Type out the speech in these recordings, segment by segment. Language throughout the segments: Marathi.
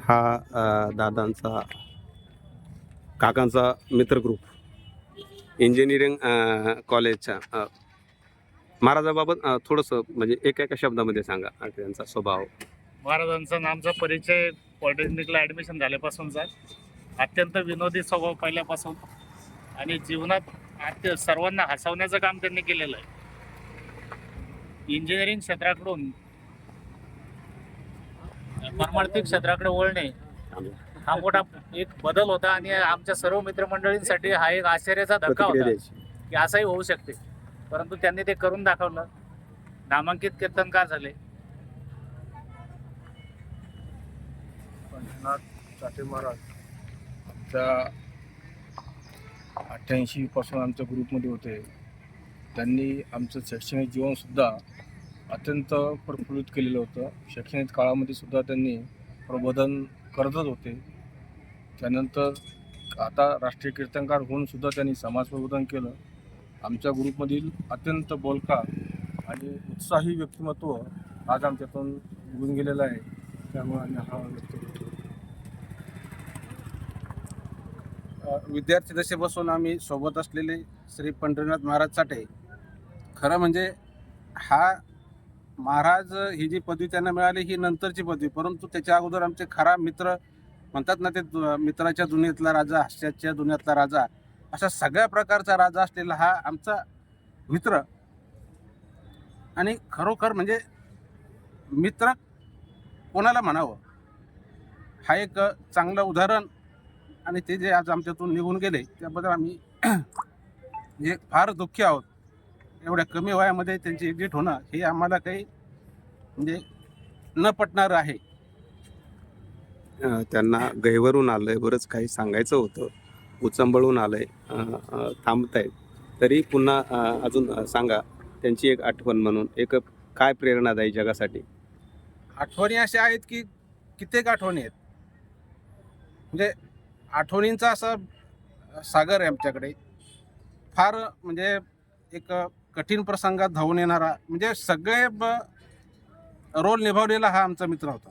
हा दादांचा काकांचा मित्र ग्रुप इंजिनिअरिंग कॉलेजच्या महाराजाबाबत थोडंसं म्हणजे एका एका शब्दामध्ये सांगा त्यांचा स्वभाव. महाराजांचा नामचा परिचय पॉलिटेक्निकला ॲडमिशन झाल्यापासूनचा अत्यंत विनोदी स्वभाव पहिल्यापासून. आणि जीवनात अत्य सर्वांना हसवण्याचं काम त्यांनी केलेलं आहे. इंजिनिअरिंग क्षेत्राकडून परमार्थिक क्षेत्राकडे वळणे हा मोठा एक बदल होता आणि आमच्या सर्व मित्रमंडळींसाठी हा एक आश्चर्याचा धक्का होता की असंही होऊ शकते. परंतु त्यांनी ते करून दाखवलं. नामांकित कीर्तनकार झाले. पंढरनाथ साठे महाराज. आमच्या अठ्ठ्याऐंशी पासून आमच्या ग्रुपमध्ये होते. त्यांनी आमचं शैक्षणिक जीवनसुद्धा अत्यंत प्रफुल्लित केलेलं होतं. शैक्षणिक काळामध्ये सुद्धा त्यांनी प्रबोधन करतच होते. त्यानंतर आता राष्ट्रीय कीर्तनकार होऊन सुद्धा त्यांनी समाज प्रबोधन केलं. आमच्या ग्रुपमधील अत्यंत बोलका आणि उत्साही व्यक्तिमत्व आज आमच्यातून निघून गेलेलं आहे. त्यामुळे आम्ही हा व्यक्त करतो. विद्यार्थी दशेपासून आम्ही सोबत असलेले श्री पंढरीनाथ महाराज साठे खरं म्हणजे हा महाराज ही जी पदवी त्यांना मिळाली ही नंतरची पदवी. परंतु त्याच्या अगोदर आमचे खरा मित्र म्हणतात ना ते दु- मित्राच्या दुनियेतला राजा हास्याच्या दुनियेतला राजा अशा सगळ्या प्रकारचा राजा असलेला हा आमचा मित्र. आणि खरोखर म्हणजे मित्र कोणाला म्हणावं? हा एक चांगलं उदाहरण आणि ते जे आज आमच्यातून निघून गेले त्याबद्दल आम्ही हे म्हणजे फार दुःखी आहोत. एवढ्या कमी वयामध्ये त्यांची एक्झिट होणं हे आम्हाला काही म्हणजे न पटणारं आहे. त्यांना गैवरून आलंय बरंच काही सांगायचं होतं. उचंबळून आलंय. अ, अ, थांबतायत. तरी पुन्हा अजून सांगा त्यांची एक आठवण म्हणून. एक काय प्रेरणादायी जगासाठी? आठवणी अशा आहेत की कित्येक आठवणी आहेत. म्हणजे आठवणींचा असा सागर आहे आमच्याकडे. फार म्हणजे एक कठीण प्रसंगात धावून येणारा म्हणजे सगळे ब- रोल निभावलेला हा आमचा मित्र होता.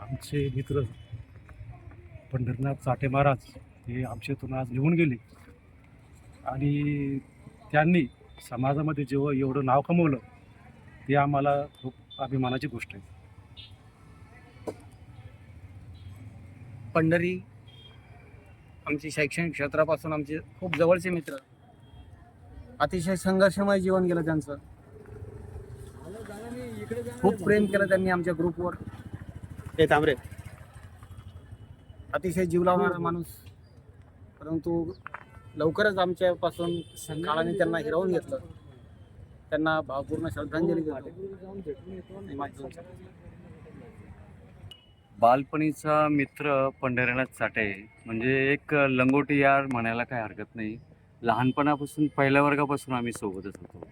आमचे मित्र पंढरनाथ चाटे महाराज हे आमच्यातून आज निघून गेले. आणि त्यांनी समाजामध्ये जेव्हा एवढं नाव कमवलं ते आम्हाला खूप अभिमानाची गोष्ट आहे. पंढरी आमचे शैक्षणिक क्षेत्रापासून आमचे खूप जवळचे मित्र. अतिशय संघर्षमय जीवन गेलं त्यांचं. खूप प्रेम केलं त्यांनी आमच्या ग्रुपवर. हे थांबरे अतिशय जीव लावणारा माणूस. परंतु लवकरच आमच्यापासून काळाने त्यांना हिरावून घेतलं. त्यांना भावपूर्ण श्रद्धांजली देतो आणि माझी दोन शब्द. बालपणीचा मित्र पंढरीनाथ साठे म्हणजे एक लंगोटी यार म्हणायला काही हरकत नाही. लहानपणापासून पहिल्या वर्गापासून आम्ही सोबतच होतो.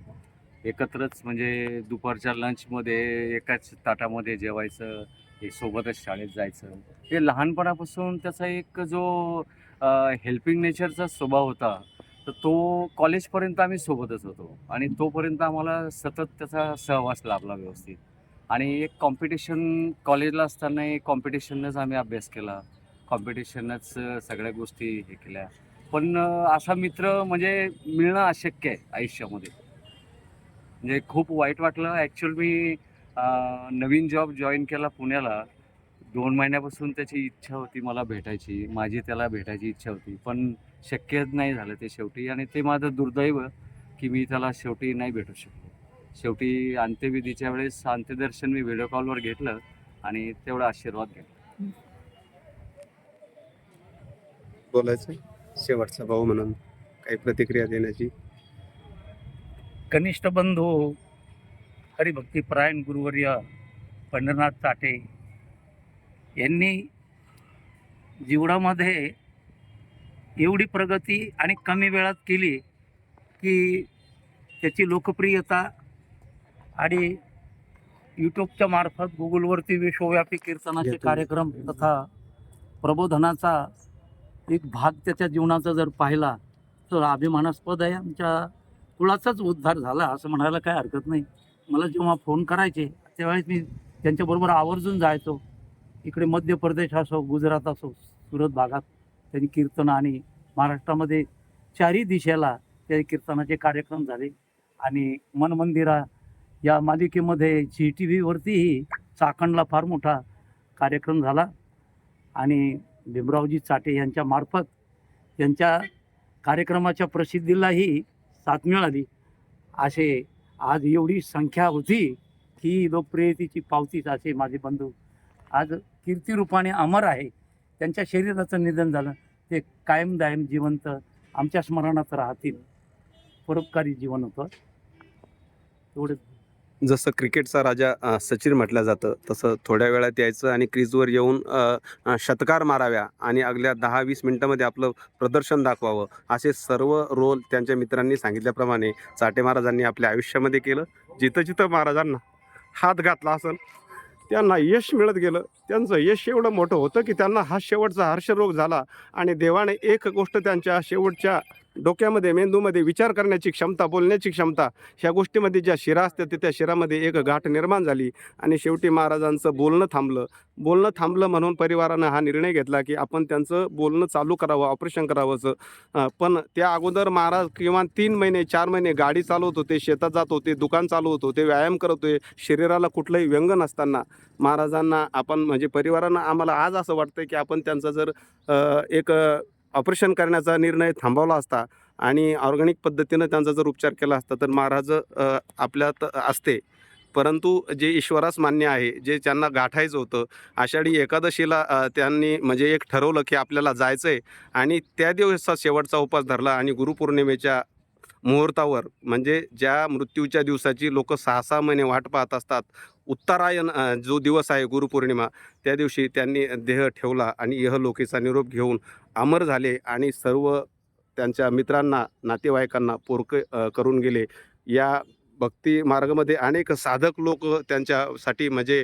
एकत्रच म्हणजे दुपारच्या लंचमध्ये एकाच ताटामध्ये जेवायचं हे सोबतच शाळेत जायचं. हे लहानपणापासून त्याचा एक जो हेल्पिंग नेचरचा स्वभाव होता तर तो कॉलेजपर्यंत आम्ही सोबतच होतो. आणि तोपर्यंत आम्हाला सतत त्याचा सहवास लाभला व्यवस्थित. आणि एक कॉम्पिटिशन कॉलेजला असताना एक कॉम्पिटिशनच आम्ही अभ्यास केला. कॉम्पिटिशनच सगळ्या गोष्टी हे केल्या. पण असा मित्र म्हणजे मिळणं अशक्य आहे आयुष्यामध्ये. म्हणजे खूप वाईट वाटलं. ॲक्च्युअल मी नवीन जॉब जॉईन केला पुण्याला. दोन महिन्यापासून त्याची इच्छा होती मला भेटायची. माझी त्याला भेटायची इच्छा होती. पण शक्य नाही झालं ते शेवटी. आणि ते माझं दुर्दैव की मी त्याला शेवटी नाही भेटू शकलो. शेवटी अंत्यविधीच्या वेळेस अंत्यदर्शन मी व्हिडिओ कॉलवर घेतलं आणि तेवढा आशीर्वाद घेतला. बोलायचं? शेवटचा भाऊ म्हणून काही प्रतिक्रिया देण्याची? कनिष्ठ बंधू हरिभक्तीपरायण गुरुवर्य पंढरनाथ चाटे यांनी जीवनामध्ये एवढी प्रगती आणि कमी वेळात केली की त्याची लोकप्रियता आणि यूट्यूबच्या मार्फत गुगलवरती विश्वव्यापी कीर्तनाचे. कार्यक्रम तथा प्रबोधनाचा एक भाग त्याच्या जीवनाचा जर पाहिला तर अभिमानास्पद आहे. आमच्या कुळाचाच उद्धार झाला असं म्हणायला काय हरकत नाही. मला जेव्हा फोन करायचे त्यावेळेस मी त्यांच्याबरोबर आवर्जून जायचो. इकडे मध्य प्रदेश असो गुजरात असो सुरत भागात त्यांनी कीर्तन आणि महाराष्ट्रामध्ये चारही दिशेला त्या कीर्तनाचे कार्यक्रम झाले. आणि मन मंदिरा या मालिकेमध्ये झी टी व्हीवरतीही चाकणला फार मोठा कार्यक्रम झाला. आणि भीमरावजी चाटे यांच्या मार्फत यांच्या कार्यक्रमाच्या प्रसिद्धीलाही साथ मिळाली. असे आज एवढी संख्या होती की लोकप्रियतेची पावतीच असे माझे बंधू आज कीर्तिरूपाने अमर आहे. त्यांच्या शरीराचं निधन झालं. ते कायम दायम जिवंत आमच्या स्मरणात राहतील. परोपकारी जीवन होतं. एवढं जसं क्रिकेटचा राजा सचिन म्हटलं जातं तसं थोड्या वेळात यायचं आणि क्रीजवर येऊन शतकार माराव्या आणि अगल्या दहा वीस मिनटामध्ये आपलं प्रदर्शन दाखवावं असे सर्व रोल त्यांच्या मित्रांनी सांगितल्याप्रमाणे चाटे महाराजांनी आपल्या आयुष्यामध्ये केलं. जिथं जिथं महाराजांना हात घातला असेल त्यांना यश मिळत गेलं. त्यांचं यश एवढं मोठं होतं की त्यांना हा शेवटचा हर्षरोग झाला आणि देवाने एक गोष्ट त्यांच्या शेवटच्या डोक्यामध्ये मेंदूमध्ये विचार करण्याची क्षमता बोलण्याची क्षमता ह्या गोष्टीमध्ये ज्या शिरा असतात ते त्या शिरामध्ये एक गाठ निर्माण झाली आणि शेवटी महाराजांचं बोलणं थांबलं. बोलणं थांबलं म्हणून परिवारानं हा निर्णय घेतला की आपण त्यांचं बोलणं चालू करावं ऑपरेशन करावं असं पण त्या अगोदर महाराज किमान तीन महिने चार महिने गाडी चालवत होते शेतात जात होते दुकान चालवत होते व्यायाम करत होते. शरीराला कुठलंही व्यंग नसताना महाराजांना आपण म्हणजे परिवारानं आम्हाला आज असं वाटतं की आपण त्यांचं जर एक ऑपरेशन करण्याचा निर्णय थांबवला असता आणि ऑर्गॅनिक पद्धतीनं त्यांचा जर उपचार केला असता तर महाराज आपल्यात असते. परंतु जे ईश्वरास मान्य आहे जे त्यांना गाठायचं होतं आषाढी एकादशीला त्यांनी म्हणजे एक ठरवलं की आपल्याला जायचं आहे आणि त्या दिवसाचा शेवटचा उपास धरला आणि गुरुपौर्णिमेच्या मुहूर्तावर म्हणजे ज्या मृत्यूच्या दिवसाची लोक सहा सहा महिने वाट पाहत असतात उत्तरायण जो दिवस आहे गुरुपौर्णिमा त्या दिवशी त्यांनी देह ठेवला आणि इहलोकीचा निरोप घेऊन अमर झाले आणि सर्व त्यांच्या मित्रांना नातेवाईकांना पोरक करून गेले. या भक्ती मार्गामध्ये अनेक साधक लोक त्यांच्यासाठी म्हणजे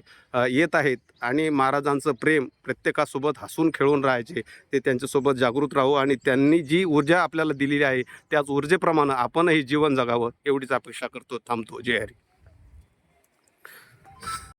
येत आहेत आणि महाराजांचं प्रेम प्रत्येकासोबत हसून खेळून राहायचे. ते त्यांच्यासोबत जागृत राहू आणि त्यांनी जी ऊर्जा आपल्याला दिलेली आहे त्याच ऊर्जेप्रमाणे आपणही जीवन जगावं एवढीच अपेक्षा करतो थांबतो. जय हरी.